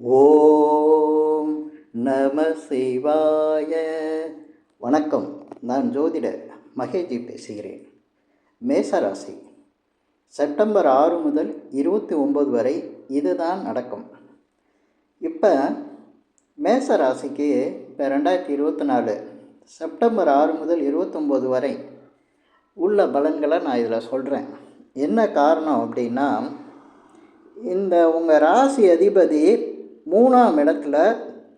ஓம் நம சிவாய. வணக்கம். நான் ஜோதிடர் மகேஜி பேசுகிறேன். மேசராசி. செப்டம்பர் ஆறு முதல் இருபத்தி ஒம்பது வரை இதுதான் நடக்கும் இப்போ மேசராசிக்கு இப்போ ரெண்டாயிரத்தி இருபத்தி நாலு செப்டம்பர் ஆறு முதல் இருபத்தொம்போது வரை உள்ள பலன்களை நான் இதில் சொல்கிறேன் என்ன காரணம் அப்படின்னா இந்த உங்கள் ராசி அதிபதி மூணாம் இடத்துல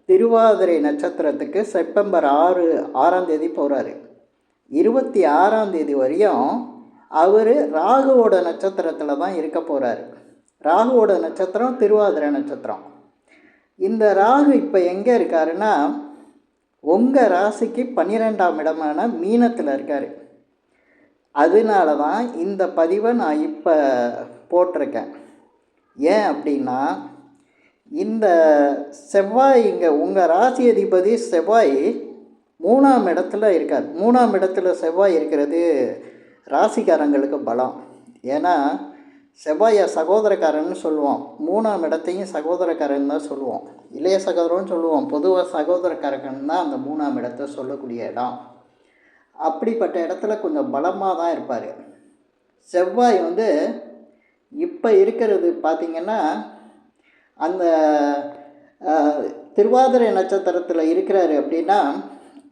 திருவாதிரை நட்சத்திரத்துக்கு செப்டம்பர் ஆறு ஆறாம் தேதி போகிறாரு இருபத்தி ஆறாம் தேதி வரையும் அவர் ராகுவோட நட்சத்திரத்தில் தான் இருக்க போகிறாரு ராகுவோட நட்சத்திரம் திருவாதிரை நட்சத்திரம். இந்த ராகு இப்போ எங்கே இருக்காருன்னா உங்கள் ராசிக்கு பன்னிரெண்டாம் இடமான மீனத்தில் இருக்கார். அதனால தான் இந்த பதிவை நான் இப்போ போட்டிருக்கேன். ஏன் அப்படின்னா இந்த செவ்வாய் இங்கே உங்கள் ராசி அதிபதி செவ்வாய் மூணாம் இடத்துல இருக்கார். மூணாம் இடத்துல செவ்வாய் இருக்கிறது ராசிக்காரங்களுக்கு பலம். ஏன்னா செவ்வாயை சகோதரக்காரன்னு சொல்லுவோம். மூணாம் இடத்தையும் சகோதரக்காரன் தான் சொல்லுவோம். இளைய சகோதரன்னு சொல்லுவோம். பொதுவாக சகோதரக்காரன் தான் அந்த மூணாம் இடத்தை சொல்லக்கூடிய இடம். அப்படிப்பட்ட இடத்துல கொஞ்சம் பலமாக தான் இருப்பார். செவ்வாய் வந்து இப்போ இருக்கிறது பார்த்திங்கன்னா அந்த திருவாதிரை நட்சத்திரத்தில் இருக்கிறாரு அப்படின்னா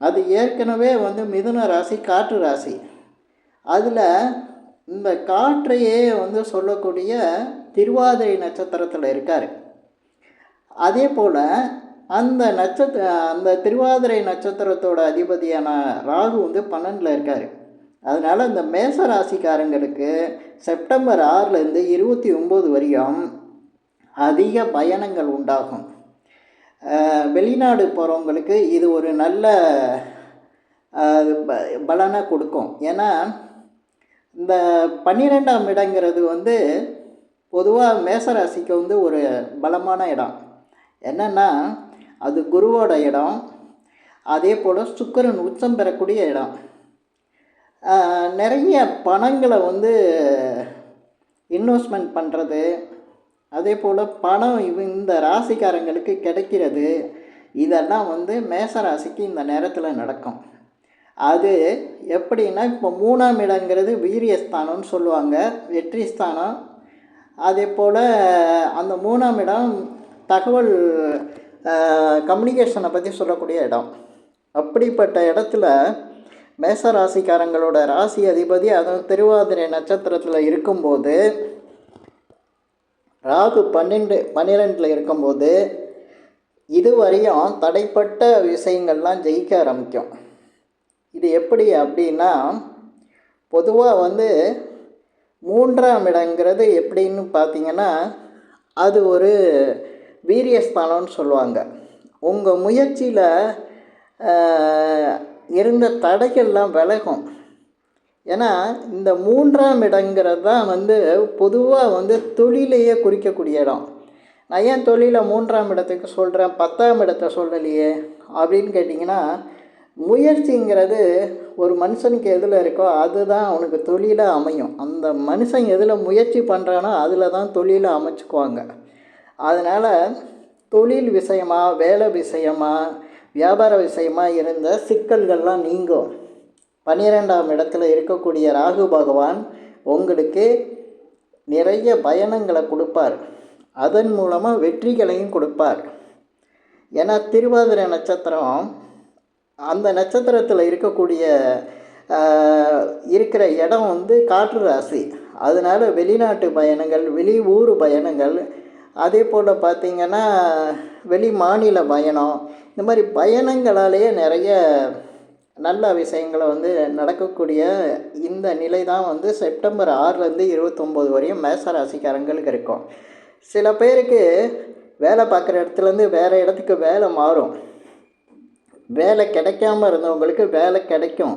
அது ஏற்கனவே வந்து மிதுன ராசி காற்று ராசி. அதில் இந்த காற்றையே வந்து சொல்லக்கூடிய திருவாதிரை நட்சத்திரத்தில் இருக்கார். அதே போல் அந்த நட்சத்திர அந்த திருவாதிரை நட்சத்திரத்தோட அதிபதியான ராகு வந்து பன்னெண்டில் இருக்கார். அதனால் இந்த மேச ராசிக்காரங்களுக்கு செப்டம்பர் ஆறுலேருந்து இருபத்தி ஒம்பது வரையும் அதிக பயணங்கள் உண்டாகும். வெளிநாடு போகிறவங்களுக்கு இது ஒரு நல்ல பலனை கொடுக்கும். ஏன்னா இந்த பன்னிரெண்டாம் இடங்கிறது வந்து பொதுவாக மேசராசிக்கு வந்து ஒரு பலமான இடம். என்னென்னா அது குருவோட இடம். அதே போல் சுக்கரன் உச்சம் பெறக்கூடிய இடம். நிறைய பணங்களை வந்து இன்வெஸ்ட்மெண்ட் பண்ணுறது அதே போல் பணம் இவ இந்த ராசிக்காரங்களுக்கு கிடைக்கிறது. இதெல்லாம் வந்து மேச ராசிக்கு இந்த நேரத்தில் நடக்கும். அது எப்படின்னா இப்போ மூணாம் இடங்கிறது வீரியஸ்தானம்னு சொல்லுவாங்க வெற்றி ஸ்தானம். அதே போல் அந்த மூணாம் இடம் தகவல் கம்யூனிகேஷனை பற்றி சொல்லக்கூடிய இடம். அப்படிப்பட்ட இடத்துல மேச ராசிக்காரங்களோட ராசி அதிபதி அதுவும் திருவாதிரை நட்சத்திரத்தில் இருக்கும்போது ராகு பன்னெண்டு பன்னிரெண்டில் இருக்கும்போது இதுவரையும் தடைப்பட்ட விஷயங்கள்லாம் ஜெயிக்க ஆரம்பிக்கும். இது எப்படி அப்படின்னா பொதுவாக வந்து மூன்றாம் இடங்கிறது எப்படின்னு பார்த்தீங்கன்னா அது ஒரு வீரியஸ்தானம்னு சொல்லுவாங்க. உங்கள் முயற்சியில் இருந்த தடைகள்லாம் விலகும். ஏன்னா இந்த மூன்றாம் இடங்கிறது தான் வந்து பொதுவாக வந்து தொழிலையே குறிக்கக்கூடிய இடம். நான் ஏன் தொழிலை மூன்றாம் இடத்துக்கு சொல்கிறேன் பத்தாம் இடத்தை சொல்லலையே அப்படின்னு கேட்டிங்கன்னா முயற்சிங்கிறது ஒரு மனுஷனுக்கு எதில் இருக்கோ அதுதான் அவனுக்கு தொழிலாக அமையும். அந்த மனுஷன் எதில் முயற்சி பண்ணுறானோ அதில் தான் தொழிலை அமைச்சுக்குவாங்க. அதனால் தொழில் விஷயமாக வேலை விஷயமாக வியாபார விஷயமாக இருந்த சிக்கல்கள்லாம் நீங்கும். பன்னிரெண்டாம் இடத்துல இருக்கக்கூடிய ராகு பகவான் உங்களுக்கு நிறைய பயணங்களை கொடுப்பார். அதன் மூலமாக வெற்றிகளையும் கொடுப்பார். ஏன்னா திருவாதிரை நட்சத்திரம் அந்த நட்சத்திரத்தில் இருக்கக்கூடிய இருக்கிற இடம் வந்து காற்று ராசி. அதனால் வெளிநாட்டு பயணங்கள் வெளி ஊர் பயணங்கள் அதே போல் பார்த்திங்கன்னா வெளி மாநில பயணம் இந்த மாதிரி பயணங்களாலேயே நிறைய நல்ல விஷயங்களை வந்து நடக்கக்கூடிய இந்த நிலை தான் வந்து செப்டம்பர் ஆறுலேருந்து இருபத்தொம்போது வரையும் மேச ராசிக்காரங்களுக்கு இருக்கும். சில பேருக்கு வேலை பார்க்குற இடத்துலேருந்து வேறு இடத்துக்கு வேலை மாறும். வேலை கிடைக்காம இருந்தவங்களுக்கு வேலை கிடைக்கும்.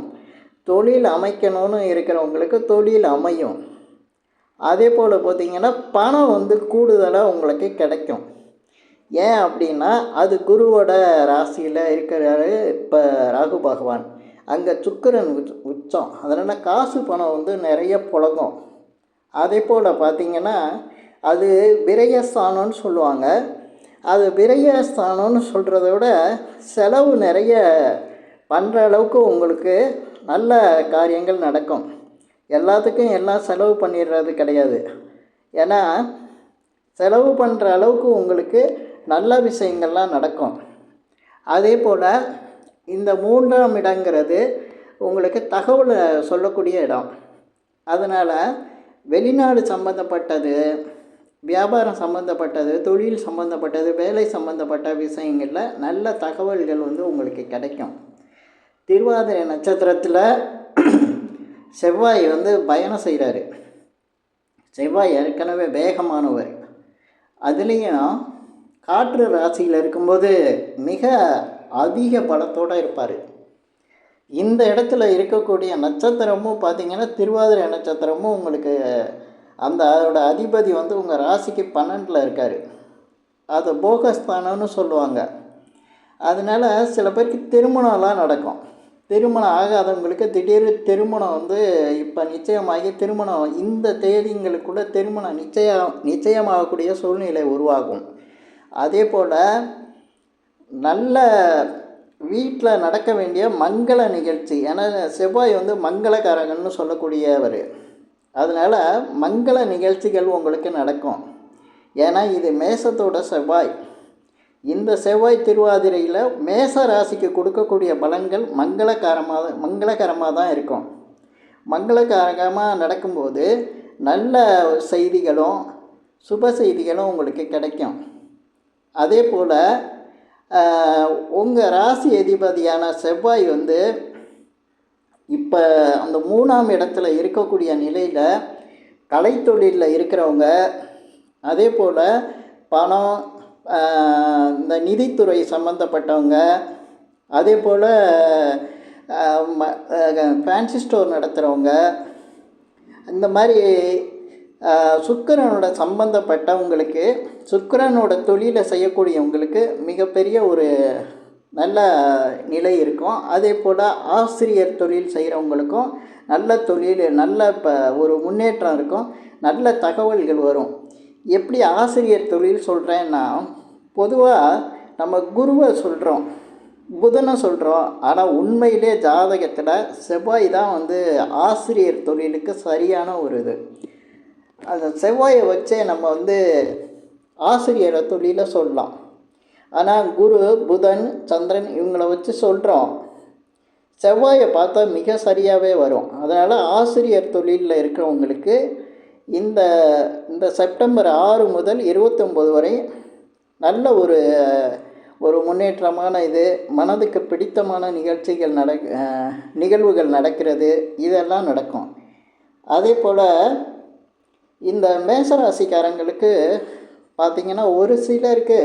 தொழில் அமைக்கணும்னு இருக்கிறவங்களுக்கு தொழில் அமையும். அதே போல் பார்த்திங்கன்னா பணம் வந்து கூடுதலாக உங்களுக்கு கிடைக்கும். ஏன் அப்படின்னா அது குருவோட ராசியில் இருக்கிறாரு இப்போ ராகு பகவான். அங்கே சுக்கரன் உச்சம். அதனால் காசு பணம் வந்து நிறைய புழங்கும். அதே போல் பார்த்திங்கன்னா அது விரயஸ்தானம்னு சொல்லுவாங்க. அது விரயஸ்தானம்னு சொல்கிறத விட செலவு நிறைய பண்ணுற அளவுக்கு உங்களுக்கு நல்ல காரியங்கள் நடக்கும். எல்லாத்துக்கும் எல்லாம் செலவு பண்ணிடுறது கிடையாது. ஏன்னா செலவு பண்ணுற அளவுக்கு உங்களுக்கு நல்ல விஷயங்கள்லாம் நடக்கும். அதே போல் இந்த மூன்றாம் இடங்கிறது உங்களுக்கு தகவலை சொல்லக்கூடிய இடம். அதனால் வெளிநாடு சம்மந்தப்பட்டது வியாபாரம் சம்மந்தப்பட்டது தொழில் சம்மந்தப்பட்டது வேலை சம்மந்தப்பட்ட விஷயங்களில் நல்ல தகவல்கள் வந்து உங்களுக்கு கிடைக்கும். திருவாதிரை நட்சத்திரத்தில் செவ்வாய் வந்து பயணம் செய்கிறாரு செவ்வாய் ஏற்கனவே வேகமானவர். அதுலேயும் காற்று ராசியில் இருக்கும்போது மிக அதிக பலத்தோடு இருப்பார். இந்த இடத்துல இருக்கக்கூடிய நட்சத்திரமும் பார்த்தீங்கன்னா திருவாதிரை நட்சத்திரமும் உங்களுக்கு அந்த அதோட அதிபதி வந்து உங்கள் ராசிக்கு பன்னெண்டில் இருக்கார். அது போகஸ்தானம்னு சொல்லுவாங்க. அதனால் சில பேருக்கு திருமணம்லாம் நடக்கும். திருமணம் ஆகாதவங்களுக்கு திடீர் திருமணம் வந்து இப்போ நிச்சயமாகி திருமணம் இந்த தேதிங்களுக்குள்ள திருமணம் நிச்சயம் நிச்சயமாகக்கூடிய சூழ்நிலை உருவாகும். அதே போல் நல்ல வீட்டில் நடக்க வேண்டிய மங்கள நிகழ்ச்சி. ஏன்னா செவ்வாய் வந்து மங்களகாரகன்னு சொல்லக்கூடியவர். அதனால் மங்கள நிகழ்ச்சிகள் உங்களுக்கு நடக்கும். ஏன்னா இது மேசத்தோட செவ்வாய். இந்த செவ்வாய் திருவாதிரையில் மேச ராசிக்கு கொடுக்கக்கூடிய பலன்கள் மங்களகரமாக மங்களகரமாக தான் இருக்கும். மங்களகாரகமாக நடக்கும்போது நல்ல செய்திகளும் சுப செய்திகளும் உங்களுக்கு கிடைக்கும். அதே போல் உங்கள் ராசி அதிபதியான செவ்வாய் வந்து இப்போ அந்த மூணாம் இடத்துல இருக்கக்கூடிய நிலையில் கலைத்தொழிலில் இருக்கிறவங்க அதே போல் பணம் இந்த நிதித்துறை சம்மந்தப்பட்டவங்க அதே போல் ஃபேன்சி ஸ்டோர் நடத்துகிறவங்க இந்த மாதிரி சுக்கரனோட சம்பந்தப்பட்டவங்களுக்கு சுக்கரனோட தொழிலை செய்யக்கூடியவங்களுக்கு மிகப்பெரிய ஒரு நல்ல நிலை இருக்கும். அதே போல் ஆசிரியர் தொழில் செய்கிறவங்களுக்கும் நல்ல தொழில் நல்ல இப்போ ஒரு முன்னேற்றம் இருக்கும். நல்ல தகவல்கள் வரும். எப்படி ஆசிரியர் தொழில் சொல்கிறேன்னா பொதுவாக நம்ம குருவை சொல்கிறோம் புதனை சொல்கிறோம் ஆனால் உண்மையிலே ஜாதகத்தில் செவ்வாய் தான் வந்து ஆசிரியர் தொழிலுக்கு சரியான ஒரு இது. அந்த செவ்வாயை வச்சே நம்ம வந்து ஆசிரியரை தொழிலில் சொல்லலாம். ஆனால் குரு புதன் சந்திரன் இவங்கள வச்சு சொல்கிறோம் செவ்வாயை பார்த்தா மிக சரியாகவே வரும். அதனால் ஆசிரியர் தொழிலில் இருக்கிறவங்களுக்கு இந்த இந்த செப்டம்பர் ஆறு முதல் இருபத்தொம்போது வரை நல்ல ஒரு ஒரு முன்னேற்றமான இது மனதுக்கு பிடித்தமான நிகழ்ச்சிகள் நட நிகழ்வுகள் நடக்கிறது இதெல்லாம் நடக்கும். அதே போல் இந்த மேசராசிக்காரங்களுக்கு பார்த்திங்கன்னா ஒரு சிலருக்கு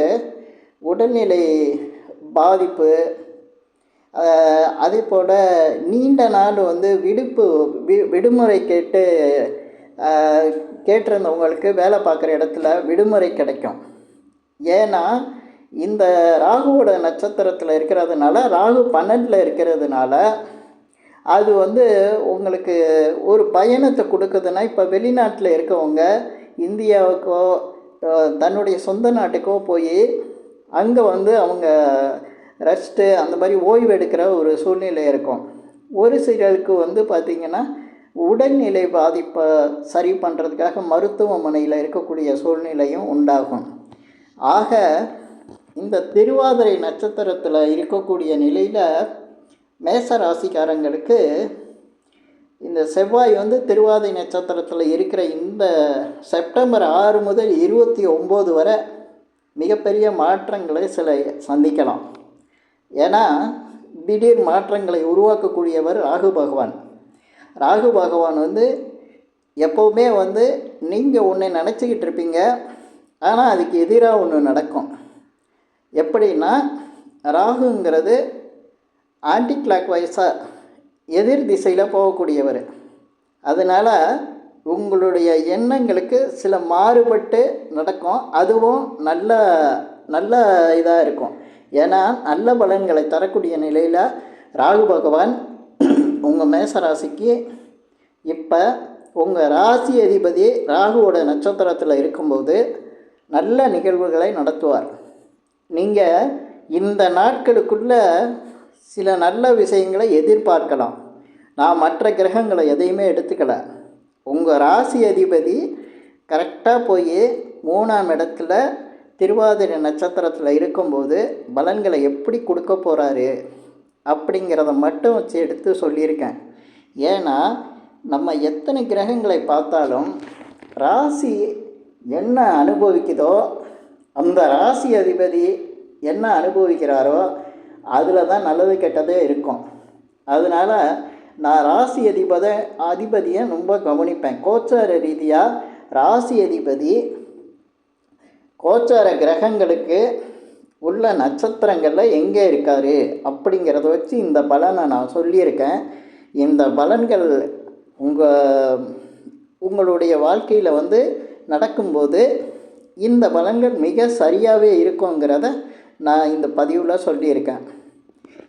உடல்நிலை பாதிப்பு அதே போல் நீண்ட நாள் வந்து விடுப்பு வி விடுமுறை கேட்டு கேட்டிருந்தவங்களுக்கு வேலை பார்க்குற இடத்துல விடுமுறை கிடைக்கும். ஏன்னா இந்த ராகுவோட நட்சத்திரத்தில் இருக்கிறதுனால ராகு பன்னெண்டில் இருக்கிறதுனால அது வந்து உங்களுக்கு ஒரு பயணத்தை கொடுக்குதுன்னா இப்போ வெளிநாட்டில் இருக்கவங்க இந்தியாவுக்கோ தன்னுடைய சொந்த நாட்டுக்கோ போய் அங்கே வந்து அவங்க ரெஸ்ட்டு அந்த மாதிரி ஓய்வு எடுக்கிற ஒரு சூழ்நிலை இருக்கும். ஒரு சிலருக்கு வந்து பார்த்திங்கன்னா உடல்நிலை பாதிப்பை சரி பண்ணுறதுக்காக மருத்துவமனையில் இருக்கக்கூடிய சூழ்நிலையும் உண்டாகும். ஆக இந்த திருவாதிரை நட்சத்திரத்தில் இருக்கக்கூடிய நிலையில் மேச ராசிக்காரங்களுக்கு இந்த செவ்வாய் வந்து திருவாதி நட்சத்திரத்தில் இருக்கிற இந்த செப்டம்பர் ஆறு முதல் இருபத்தி ஒம்பது வரை மிகப்பெரிய மாற்றங்களை சில சந்திக்கலாம். ஏன்னா திடீர் மாற்றங்களை உருவாக்கக்கூடியவர் ராகு பகவான். ராகு பகவான் வந்து எப்போவுமே வந்து நீங்கள் ஒன்று நினச்சிக்கிட்டு இருப்பீங்க ஆனால் அதுக்கு எதிராக ஒன்று நடக்கும். எப்படின்னா ராகுங்கிறது ஆன்டி கிளாக் வைஸாக எதிர் திசையில் போகக்கூடியவர். அதனால் உங்களுடைய எண்ணங்களுக்கு சில மாறுபட்டு நடக்கும். அதுவும் நல்ல நல்ல இதாக இருக்கும். ஏன்னா நல்ல பலன்களை தரக்கூடிய நிலையில் ராகு பகவான் உங்கள் மேச ராசிக்கு இப்போ உங்கள் ராசி அதிபதி ராகுவோட நட்சத்திரத்தில் இருக்கும்போது நல்ல நிகழ்வுகளை நடத்துவார். நீங்கள் இந்த நாட்களுக்குள்ளே சில நல்ல விஷயங்களை எதிர்பார்க்கலாம். நான் மற்ற கிரகங்களை எதையுமே எடுத்துக்கல. உங்கள் ராசி அதிபதி கரெக்டாக போய் மூணாம் இடத்துல திருவாதிரை நட்சத்திரத்தில் இருக்கும்போது பலன்களை எப்படி கொடுக்க போகிறாரு அப்படிங்கிறத மட்டும் வச்சு எடுத்து சொல்லியிருக்கேன். ஏன்னா நம்ம எத்தனை கிரகங்களை பார்த்தாலும் ராசி என்ன அனுபவிக்குதோ அந்த ராசி அதிபதி என்ன அனுபவிக்கிறாரோ அதில் தான் நல்லது கெட்டதே இருக்கும். அதனால் நான் ராசி அதிபத அதிபதியை ரொம்ப கவனிப்பேன். கோச்சார ரீதியாக ராசி அதிபதி கோச்சார கிரகங்களுக்கு உள்ள நட்சத்திரங்களில் எங்கே இருக்கார் அப்படிங்கிறத வச்சு இந்த பலனை நான் சொல்லியிருக்கேன். இந்த பலன்கள் உங்கள் உங்களுடைய வாழ்க்கையில் வந்து நடக்கும்போது இந்த பலன்கள் மிக சரியாகவே இருக்குங்கிறத நான் இந்த பதிவில் சொல்லியிருக்கேன்.